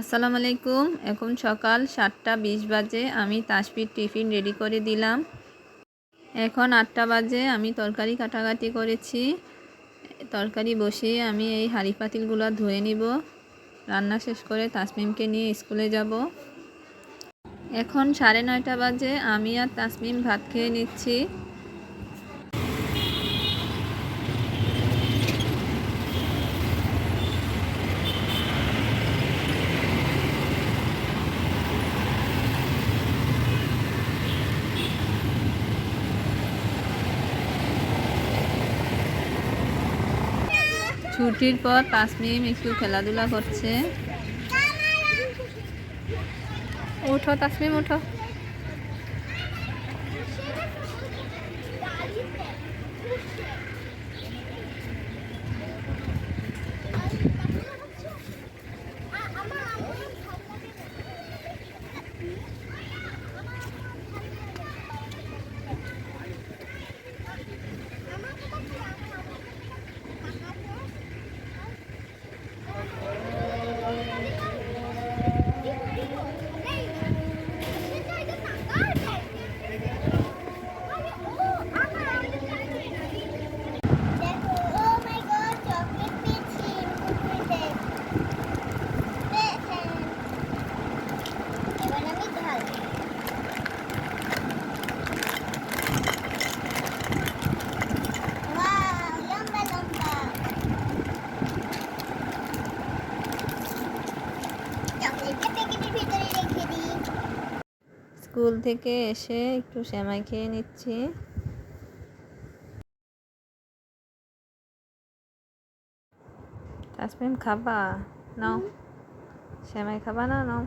আসসালামু আলাইকুম। এখন সকাল সাতটা বিশ বাজে। আমি তাসপির টিফিন রেডি করে দিলাম। এখন আটটা বাজে। আমি তরকারি কাটাকাটি করেছি। তরকারি বসিয়ে আমি এই হাঁড়ি পাতিলগুলো ধুয়ে নিব। রান্না শেষ করে তাসমিমকে নিয়ে স্কুলে যাব। এখন সাড়ে নয়টা বাজে। আমি আর তাসমিম ভাত খেয়ে নিচ্ছি। ছুটির পর পাঁচ মিনিট একটু খেলাধুলা করছে। ওঠো তাসমিম উঠো স্কুল থেকে এসে একটু সেমাই খেয়ে নিচ্ছি। তাসমিম খাবা? নাও। সেমাই খাবা না? নাও।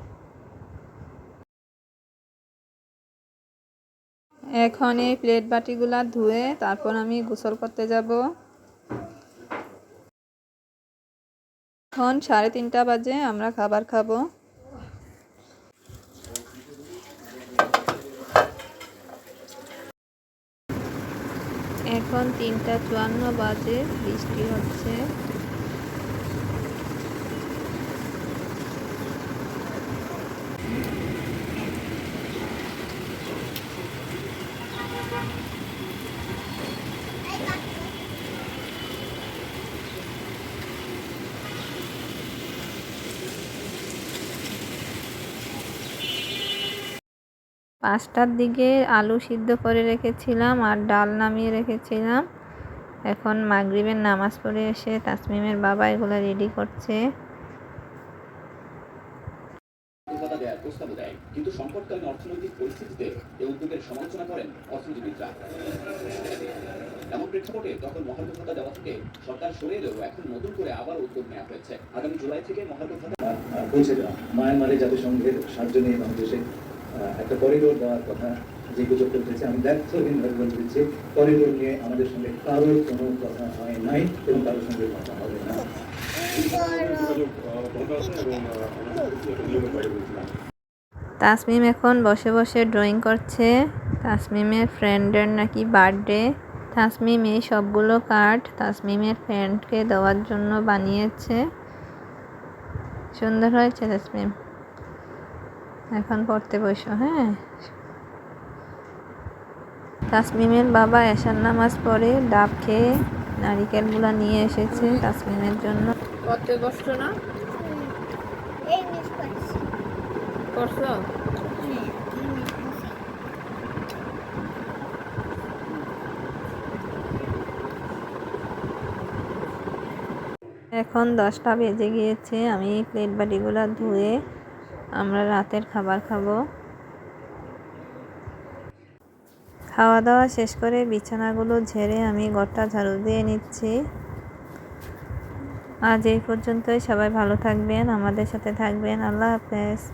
এখন এই প্লেট বাটিগুলা ধুয়ে তারপর আমি গোসল করতে যাব। এখন সাড়ে তিনটা বাজে আমরা খাবার খাব। এখন তিনটা চুয়ান্ন বাজে বৃষ্টি হচ্ছে। পাঁচটার দিকে আলু সিদ্ধ করে রেখেছিলাম আর ডাল নামিয়ে রেখেছিলাম। এখন মাগরিবের নামাজ পড়ে এসে তাসমিমের বাবা এগুলো রেডি করছে। মায়ানমারে জাতিসংঘের সাহায্য নিয়ে বাংলাদেশে একটা করিডোর দেওয়ার কথা যে গুজব উঠেছে, আমি ব্যর্থহীনভাবে বলে দিচ্ছি করিডোর নিয়ে আমাদের সঙ্গে কারোর কোনো কথা হয় নাই এবং কারোর সঙ্গে কথা হবে না। তাসমিম এখন বসে বসে ড্রয়িং করছে। তাসমিমের ফ্রেন্ডের নাকি বার্থডে তাসমিম, এই সবগুলো কার্ড তাসমিমের ফ্রেন্ডকে দেওয়ার জন্য বানিয়েছে। সুন্দর হয়েছে তাসমিম। এখন পড়তে বসো হ্যাঁ? তাসমিমের বাবা এশার নামাজ পড়ে ডাব খেয়ে নারিকেলগুলো নিয়ে এসেছে তাসমিমের জন্য। পড়তে বসছো না? করছি। এখন দশটা বেজে গিয়েছে আমি প্লেট বাটিগুলো ধুয়ে আমরা রাতের খাবার খাব। খাওয়া দাওয়া শেষ করে বিছানাগুলো ঝেড়ে আমি ঘরটা ঝাড়ু দিয়ে নিচ্ছি। আজ এই পর্যন্তই। সবাই ভালো থাকবেন, আমাদের সাথে থাকবেন। আল্লাহ হাফেজ।